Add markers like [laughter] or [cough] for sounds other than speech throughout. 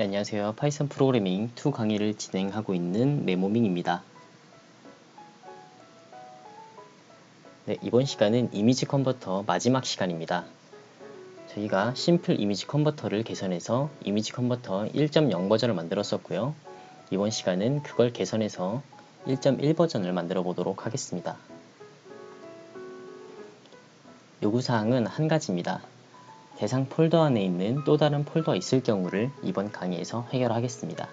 네, 안녕하세요. 파이썬 프로그래밍 2 강의를 진행하고 있는 메모밍입니다. 네, 이번 시간은 이미지 컨버터 마지막 시간입니다. 저희가 심플 이미지 컨버터를 개선해서 이미지 컨버터 1.0 버전을 만들었었고요. 이번 시간은 그걸 개선해서 1.1 버전을 만들어 보도록 하겠습니다. 요구사항은 한 가지입니다. 대상 폴더 안에 있는 또 다른 폴더가 있을 경우를 이번 강의에서 해결하겠습니다.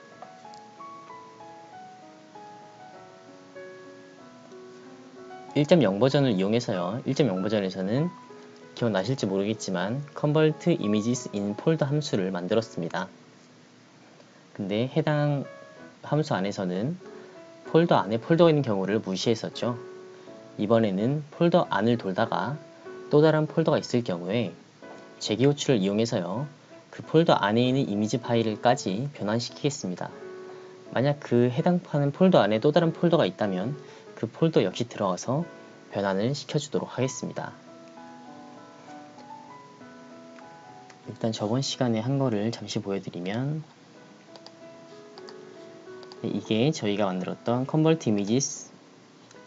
(1.0) 버전을 이용해서요. (1.0) 버전에서는 기억나실지 모르겠지만 convert images in folder 함수를 만들었습니다. 근데 해당 함수 안에서는 폴더 안에 폴더가 있는 경우를 무시했었죠. 이번에는 폴더 안을 돌다가 또 다른 폴더가 있을 경우에 재기 호출을 이용해서요. 그 폴더 안에 있는 이미지 파일을까지 변환시키겠습니다. 만약 그 해당하는 폴더 안에 또 다른 폴더가 있다면 그 폴더 역시 들어가서 변환을 시켜주도록 하겠습니다. 일단 저번 시간에 한 거를 잠시 보여드리면 네, 이게 저희가 만들었던 Convert Images,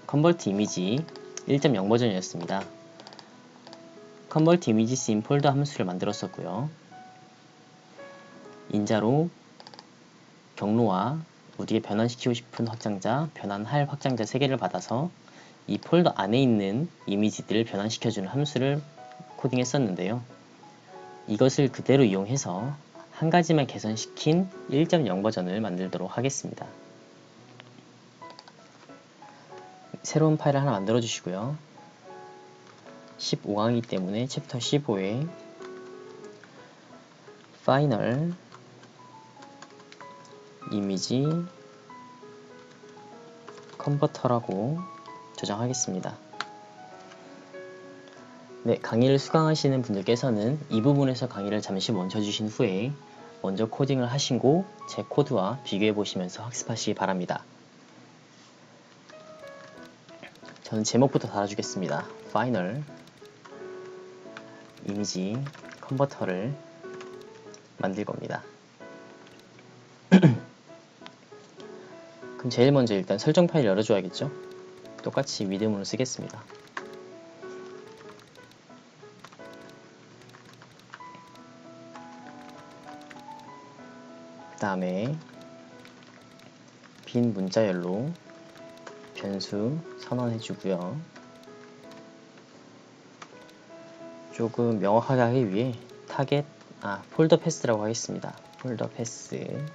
Convert Image 1.0 버전이었습니다. Convert images in folder 함수를 만들었었고요. 인자로 경로와 우리가 변환시키고 싶은 확장자, 변환할 확장자 3개를 받아서 이 폴더 안에 있는 이미지들을 변환시켜주는 함수를 코딩했었는데요. 이것을 그대로 이용해서 한 가지만 개선시킨 1.0 버전을 만들도록 하겠습니다. 새로운 파일을 하나 만들어 주시고요. 15강이기 때문에 챕터 15에 파이널 이미지 컨버터라고 저장하겠습니다. 네, 강의를 수강하시는 분들께서는 이 부분에서 강의를 잠시 멈춰 주신 후에 먼저 코딩을 하시고 제 코드와 비교해 보시면서 학습하시기 바랍니다. 저는 제목부터 달아주겠습니다. 파이널 이미지 컨버터를 만들 겁니다. [clears throat] 그럼 제일 먼저 일단 설정 파일 열어줘야겠죠? 똑같이 미디움으로 쓰겠습니다. 그 다음에 빈 문자열로 변수 선언해 주고요. 조금 명확하게 하기 위해 타겟, 아, 폴더 패스라고 하겠습니다. 폴더 패스. 그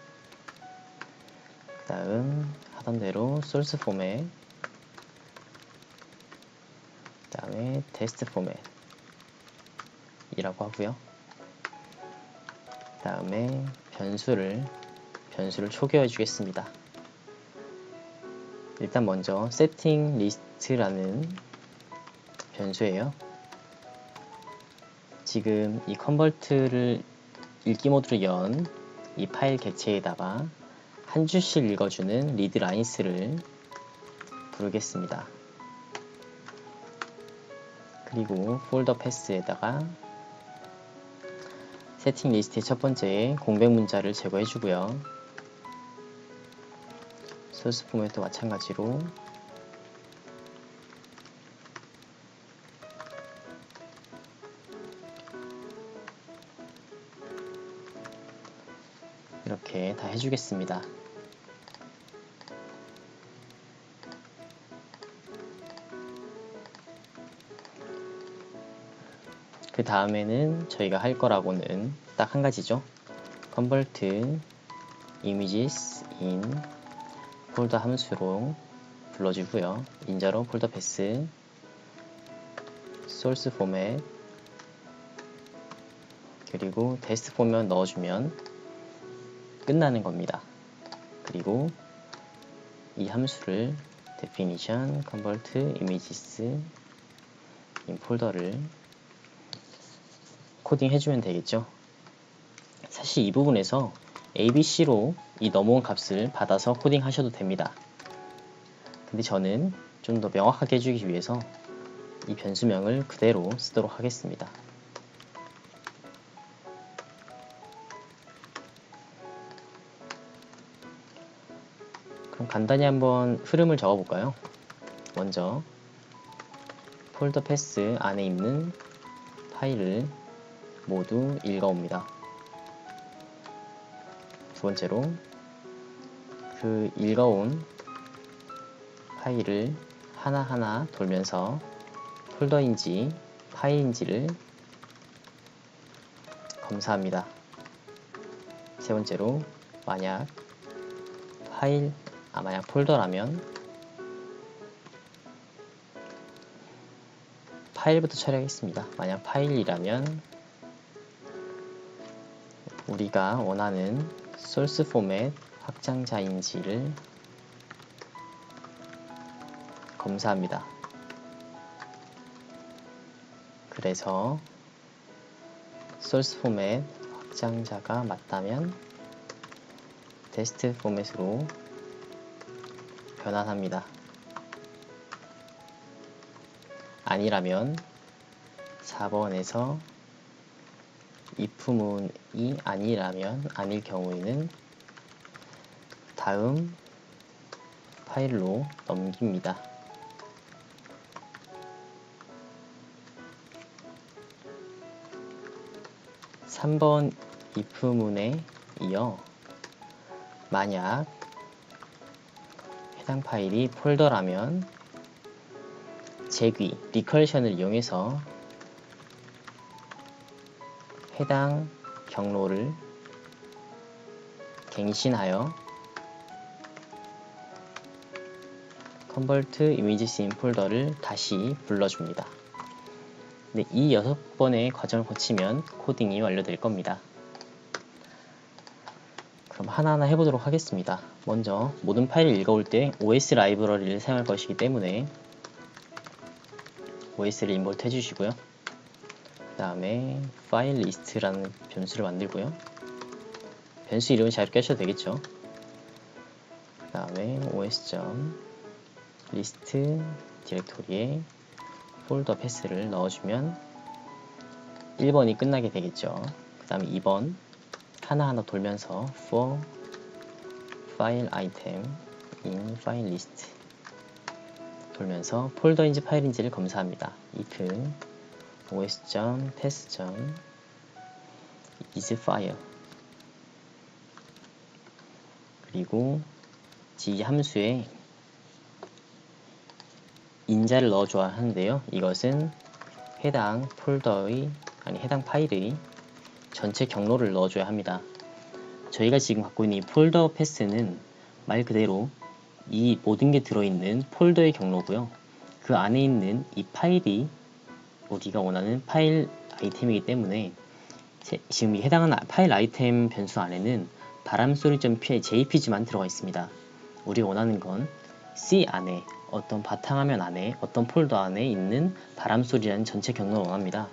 다음, 하던 대로 소스 포맷. 그 다음에 테스트 포맷. 이라고 하고요. 그 다음에 변수를, 변수를 초기화해 주겠습니다. 일단 먼저 세팅 리스트라는 변수예요. 지금 이 컨버트를 읽기 모드로 연 이 파일 객체에다가 한 줄씩 읽어주는 리드 라인스를 부르겠습니다. 그리고 폴더 패스에다가 세팅 리스트의 첫 번째 공백 문자를 제거해 주고요. 소스 포맷도 마찬가지로 해주겠습니다. 그 다음에는 저희가 할 거라고는 딱 한 가지죠. convert images in 폴더 함수로 불러주고요. 인자로 폴더 format 그리고 테스트 포맷 넣어주면 끝나는 겁니다. 그리고 이 함수를 definition convert images in folder를 코딩 해주면 되겠죠. 사실 이 부분에서 abc로 이 넘어온 값을 받아서 코딩 하셔도 됩니다. 근데 저는 좀 더 명확하게 해주기 위해서 이 변수명을 그대로 쓰도록 하겠습니다. 간단히 한번 흐름을 적어 볼까요? 먼저 폴더 패스 안에 있는 파일을 모두 읽어옵니다. 두 번째로 그 읽어온 파일을 하나하나 돌면서 폴더인지 파일인지를 검사합니다. 세 번째로 만약 파일, 아 만약 폴더라면 파일부터 처리하겠습니다. 만약 파일이라면 우리가 원하는 소스 포맷 확장자인지를 검사합니다. 그래서 source 포맷 확장자가 맞다면 테스트 포맷으로 변환합니다. 아니라면 4번에서 if문이 아니라면 아닐 경우에는 다음 파일로 넘깁니다. 3번 if문에 이어 만약 해당 파일이 폴더라면 제귀, 리컬션을 이용해서 해당 경로를 갱신하여 convert images in 폴더를 다시 불러줍니다. 네, 이 여섯 번의 과정을 거치면 코딩이 완료될 겁니다. 그럼 하나하나 해보도록 하겠습니다. 먼저 모든 파일을 읽어올 때 OS 라이브러리를 사용할 것이기 때문에 OS를 임포트 해주시고요. 그 다음에 파일 리스트라는 변수를 만들고요. 변수 이름을 자유롭게 하셔도 되겠죠. 그 다음에 os.list 디렉토리에 폴더 패스를 넣어주면 1번이 끝나게 되겠죠. 그 다음에 2번 하나하나 돌면서 for file item in file list 돌면서 폴더인지 파일인지를 검사합니다. if os.test.is file 그리고 g 함수에 인자를 넣어줘야 하는데요. 이것은 해당 폴더의 아니 해당 파일의 전체 경로를 넣어줘야 합니다. 저희가 지금 갖고 있는 이 폴더 패스는 말 그대로 이 모든 게 들어있는 폴더의 경로고요. 그 안에 있는 이 파일이 우리가 원하는 파일 아이템이기 때문에 지금 이 해당하는 파일 아이템 변수 안에는 바람소리.jpg만 들어가 있습니다. 우리가 원하는 건 C 안에 어떤 바탕화면 안에 어떤 폴더 안에 있는 바람소리라는 전체 경로를 원합니다.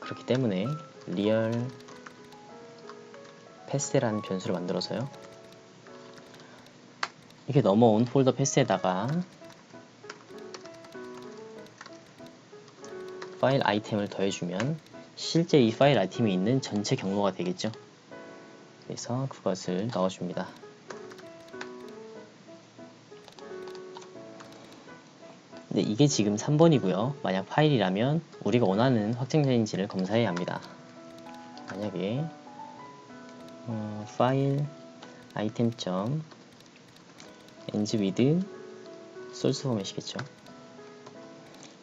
그렇기 때문에 리얼 패스라는 변수를 만들어서요. 이렇게 넘어온 폴더 패스에다가 파일 아이템을 더해주면 실제 이 파일 아이템이 있는 전체 경로가 되겠죠. 그래서 그것을 넣어줍니다. 네, 이게 지금 3번이고요. 만약 파일이라면 우리가 원하는 확장자인지를 검사해야 합니다. 만약에 어, 파일 아이템.ng with source 포맷이겠죠.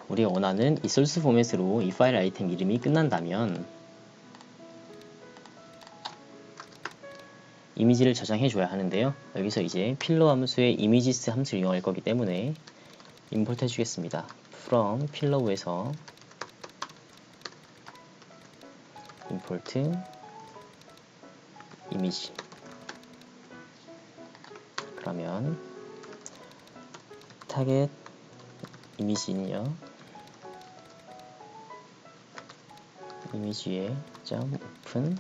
우리가 원하는 이 source 포맷으로 이 파일 아이템 이름이 끝난다면 이미지를 저장해 줘야 하는데요. 여기서 이제 필러 함수의 이미지스 함수를 이용할 거기 때문에 임포트 해주겠습니다. from 필러우에서 import 이미지 그러면 타겟 이미지는요 이미지에 점 오픈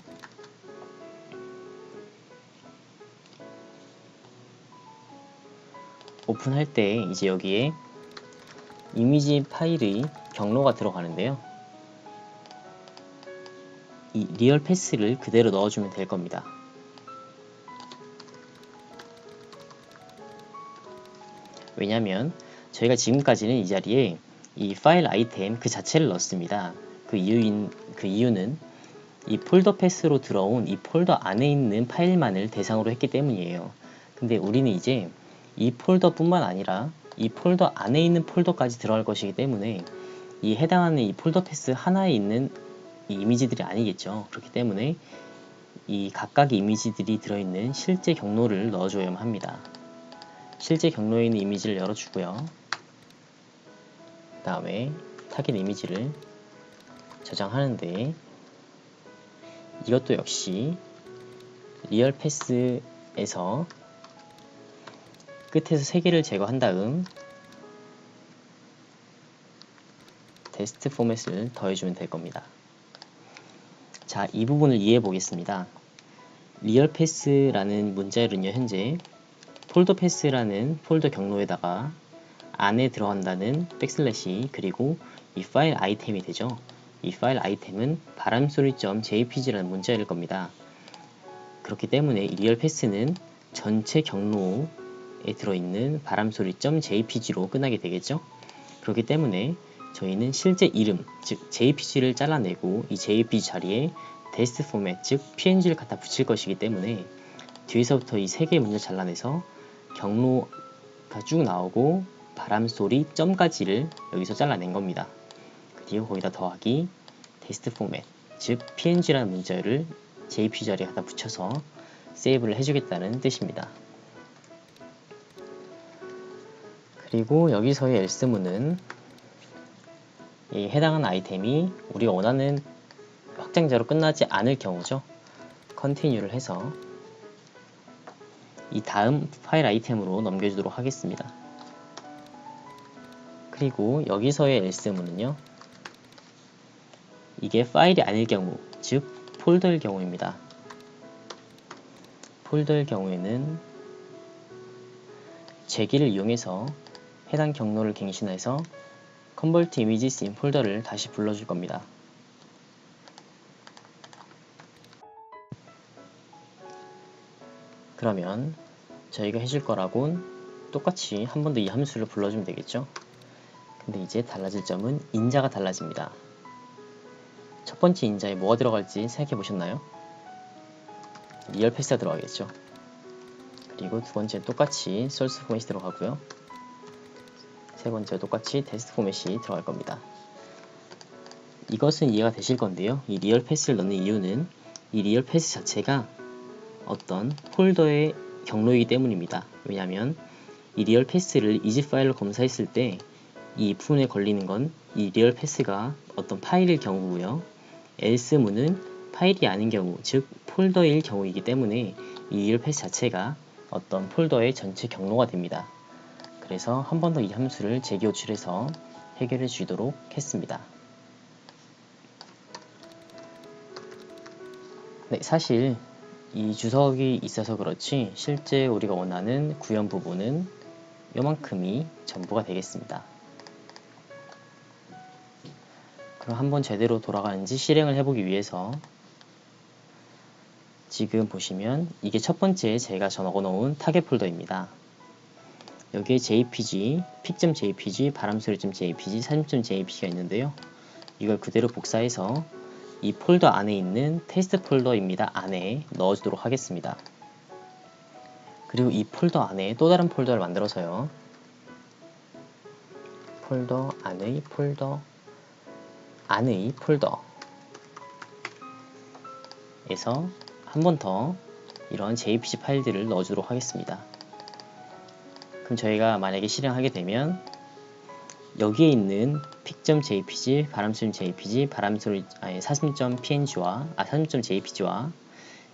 오픈할 때 이제 여기에 이미지 파일의 경로가 들어가는데요. 이 리얼 패스를 그대로 넣어주면 될 겁니다. 왜냐하면 저희가 지금까지는 이 자리에 이 파일 아이템 그 자체를 넣었습니다. 그 이유인 그 이유는 이 폴더 패스로 들어온 이 폴더 안에 있는 파일만을 대상으로 했기 때문이에요. 근데 우리는 이제 이 폴더뿐만 아니라 이 폴더 안에 있는 폴더까지 들어갈 것이기 때문에 이 해당하는 이 폴더 패스 하나에 있는 이 이미지들이 아니겠죠. 그렇기 때문에 이 각각 이미지들이 들어있는 실제 경로를 넣어줘야만 합니다. 실제 경로에 있는 이미지를 열어주고요. 그 다음에 타겟 이미지를 저장하는데 이것도 역시 리얼 패스에서 끝에서 3개를 제거한 다음 테스트 포맷을 더해주면 될 겁니다. 자, 이 부분을 이해해 보겠습니다. 리얼 패스라는 문자열은요, 현재 폴더 패스라는 폴더 경로에다가 안에 들어간다는 백슬래시 그리고 이 파일 아이템이 되죠. 이 파일 아이템은 바람소리.jpg라는 문자열일 겁니다. 그렇기 때문에 이 리얼 패스는 전체 경로에 들어있는 바람소리.jpg로 끝나게 되겠죠. 그렇기 때문에 저희는 실제 이름, 즉 jpg를 잘라내고 이 jpg 자리에 테스트 포맷, 즉 png를 갖다 붙일 것이기 때문에 뒤에서부터 이 세 개의 문제 잘라내서 경로가 쭉 나오고 바람소리 점까지를 여기서 잘라낸 겁니다. 그리고 거기다 더하기 테스트 포맷, 즉 png라는 문자를 jpg 자리에 갖다 붙여서 세이브를 해주겠다는 뜻입니다. 그리고 여기서의 이 해당하는 아이템이 우리가 원하는 확장자로 끝나지 않을 경우죠. 컨티뉴를 해서 이 다음 파일 아이템으로 넘겨주도록 하겠습니다. 그리고 여기서의 else문은요. 이게 파일이 아닐 경우, 즉 폴더일 경우입니다. 폴더일 경우에는 제기를 이용해서 해당 경로를 갱신해서 convert images in 폴더를 다시 불러줄 겁니다. 그러면 저희가 해줄 거라곤 똑같이 한 번 더 이 함수를 불러주면 되겠죠? 근데 이제 달라질 점은 인자가 달라집니다. 첫 번째 인자에 뭐가 들어갈지 생각해 보셨나요? 리얼 패스가 들어가겠죠. 그리고 두 번째 똑같이 source 포맷이 들어가고요. 세 번째 똑같이 테스트 포맷이 들어갈 겁니다. 이것은 이해가 되실 건데요. 이 리얼 패스를 넣는 이유는 이 리얼 패스 자체가 어떤 폴더의 경로이기 때문입니다. 왜냐하면 이 리얼 패스를 이지 파일로 검사했을 때 이 부분에 걸리는 건 이 리얼 패스가 어떤 파일일 경우고요. else문은 파일이 아닌 경우, 즉 폴더일 경우이기 때문에 이 리얼 패스 자체가 어떤 폴더의 전체 경로가 됩니다. 그래서 한 번 더 이 함수를 재기호출해서 해결해 주도록 했습니다. 네, 사실 이 주석이 있어서 그렇지 실제 우리가 원하는 구현 부분은 요만큼이 전부가 되겠습니다. 그럼 한번 제대로 돌아가는지 실행을 해보기 위해서 지금 보시면 이게 첫 번째 제가 적어 놓은 타겟 폴더입니다. 여기에 jpg, 픽.jpg, 바람소리.jpg, 사진.jpg가 있는데요. 이걸 그대로 복사해서 이 폴더 안에 있는 테스트 폴더입니다. 안에 넣어주도록 하겠습니다. 그리고 이 폴더 안에 또 다른 폴더를 만들어서요. 폴더 안의 폴더 안의 폴더에서 한 번 더 이런 jpg 파일들을 넣어주도록 하겠습니다. 그럼 저희가 만약에 실행하게 되면 여기에 있는 픽.jpg, 바람소리.jpg, 바람소리 아니 사슴.png와 아 사슴.jpg와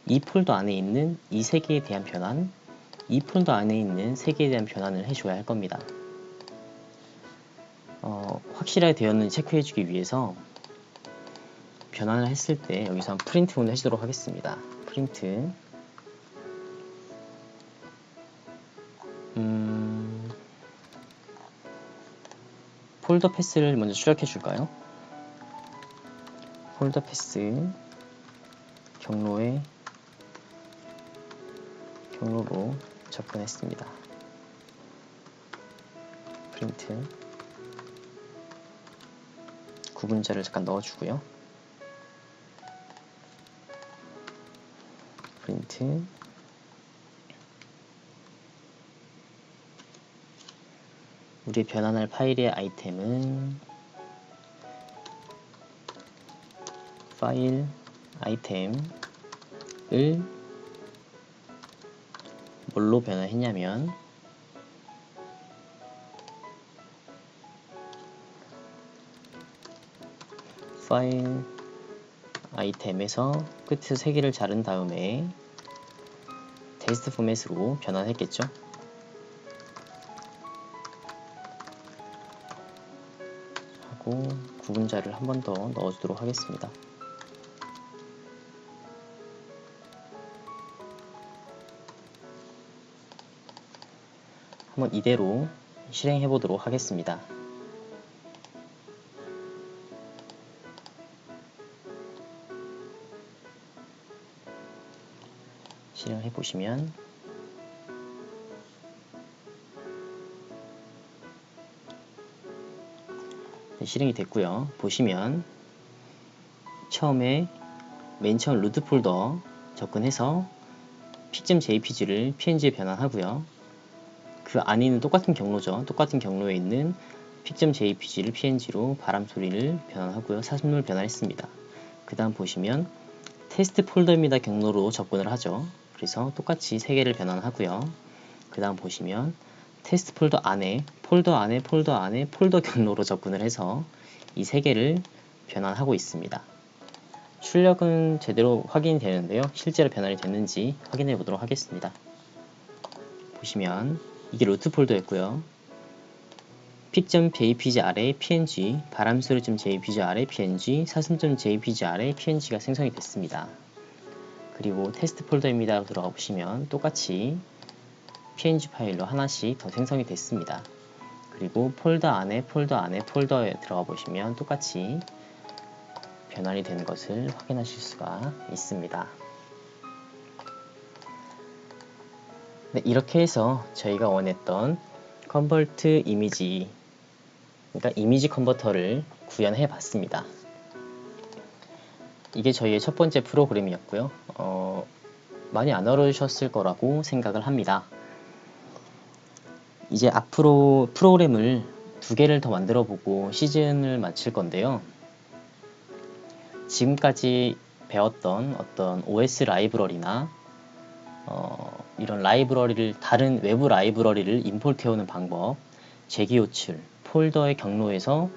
이 폴더 안에 있는 이 세 개에 대한 변환, 이 폴더 안에 있는 세 개에 대한 변환을 해줘야 할 겁니다. 어, 확실하게 되었는지 체크해주기 위해서 변환을 했을 때 여기서 프린트문을 해주도록 하겠습니다. 프린트 폴더 패스를 먼저 출력해 줄까요? 폴더 패스 경로에 경로로 접근했습니다. 프린트 구분자를 잠깐 넣어주고요. 프린트 우리 변환할 파일의 아이템은 파일 아이템을 뭘로 변환했냐면 파일 아이템에서 끝에 세 개를 자른 다음에 테스트 포맷으로 변환했겠죠. 하고 구분자를 한 번 더 넣어주도록 하겠습니다. 한번 이대로 실행해 보도록 하겠습니다. 실행해 보시면 실행이 됐고요. 보시면 처음에 맨 처음 루트 폴더 접근해서 pic.jpg를 png에 변환하고요. 그 안에 있는 똑같은 경로죠. 똑같은 경로에 있는 pic.jpg를 png로 바람 소리를 변환하고요. 사슴을 변환했습니다. 그 다음 보시면 테스트 폴더입니다 경로로 접근을 하죠. 그래서 똑같이 세 개를 변환하고요. 그 다음 보시면 테스트 폴더 안에 폴더 안에 폴더 안에 폴더 경로로 접근을 해서 이 세 개를 변환하고 있습니다. 출력은 제대로 확인이 되는데요. 실제로 변환이 됐는지 확인해 보도록 하겠습니다. 보시면 이게 루트 폴더였고요. pic.jpg 아래 png, 바람소리.jpg 아래 png, 사슴.jpg 아래 png가 생성이 됐습니다. 그리고 테스트 폴더입니다. 들어가 보시면 똑같이 png 파일로 하나씩 더 생성이 됐습니다. 그리고 폴더 안에 폴더 안에 폴더에 들어가 보시면 똑같이 변환이 되는 것을 확인하실 수가 있습니다. 네, 이렇게 해서 저희가 원했던 컨버트 이미지 그러니까 이미지 컨버터를 구현해 봤습니다. 이게 저희의 첫 번째 프로그램이었고요. 어, 많이 안 어려우셨을 거라고 생각을 합니다. 이제 앞으로 프로그램을 두 개를 더 만들어 보고 시즌을 마칠 건데요. 지금까지 배웠던 어떤 OS 라이브러리나 어, 이런 라이브러리를 다른 외부 라이브러리를 임포트 해오는 방법, 재기 호출, 폴더의 경로에서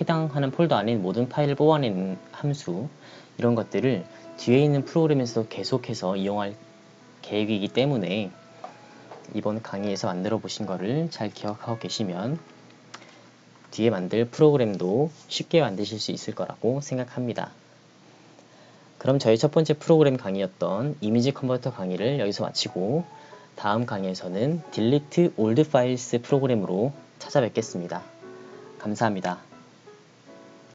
해당하는 폴더 있는 모든 파일을 뽑아내는 함수 이런 것들을 뒤에 있는 프로그램에서 계속해서 이용할 계획이기 때문에 이번 강의에서 만들어 보신 거를 잘 기억하고 계시면 뒤에 만들 프로그램도 쉽게 만드실 수 있을 거라고 생각합니다. 그럼 저희 첫 번째 프로그램 강의였던 이미지 컨버터 강의를 여기서 마치고 다음 강의에서는 Delete Old Files 프로그램으로 찾아뵙겠습니다. 감사합니다.